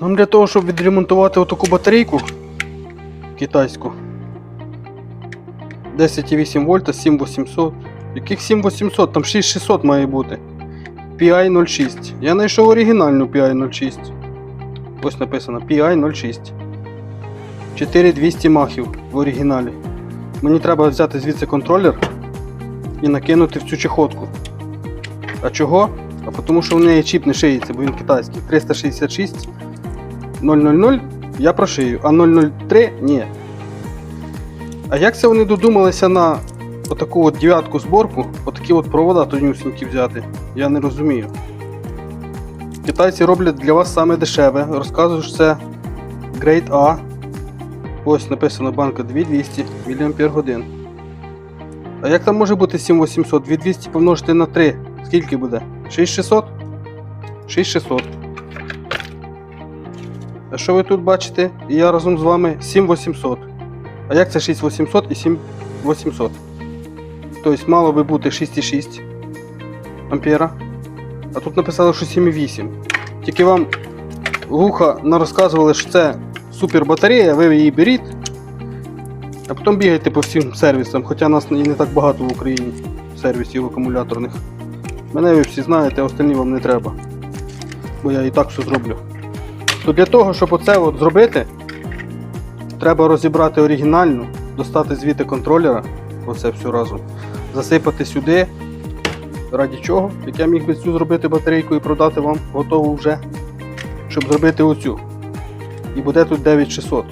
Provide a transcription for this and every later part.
Нам для того, щоб відремонтувати отаку батарейку китайську. 10,8 вольта, 7800. Яких 7800? Там 6600 має бути. PI 06. Я знайшов оригінальну PI 06. Ось написано PI 06. 4200 махів в оригіналі. Мені треба взяти звідси контролер і накинути в цю чехотку. А чого? А тому що в неї чіп не шиється, бо він китайський. 366 000 я прошию, а 003 ні. А як це вони додумалися на отаку от дев'ятку зборку, отакі от провода тонюсінькі взяти? Я не розумію. Китайці роблять для вас саме дешеве. Розказують, що це Grade A. Ось написано банка 2200 мАч. А як там може бути 7800? 2200 помножити на 3. Скільки буде? 6600? 6600. Що ви тут бачите? Я разом з вами 7800. А як це 6800 і 7800? Тобто мало би бути 6,6 ампера. А тут написали, що 7,8. Тільки вам вуха розказували, що це супер батарея, ви її беріть. А потім бігайте по всім сервісам, хоча нас і не так багато в Україні сервісів акумуляторних. Мене ви всі знаєте, а остальні вам не треба. Бо я і так все зроблю. То для того, щоб оце от зробити, треба розібрати оригінальну, достати звідти контролера, оце все разом, засипати сюди. Раді чого? Як я міг би цю зробити батарейку і продати вам готову вже, щоб зробити оцю. І буде тут 9600.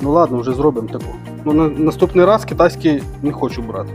Ну ладно, вже зробимо таку. Ну, на наступний раз китайський не хочу брати.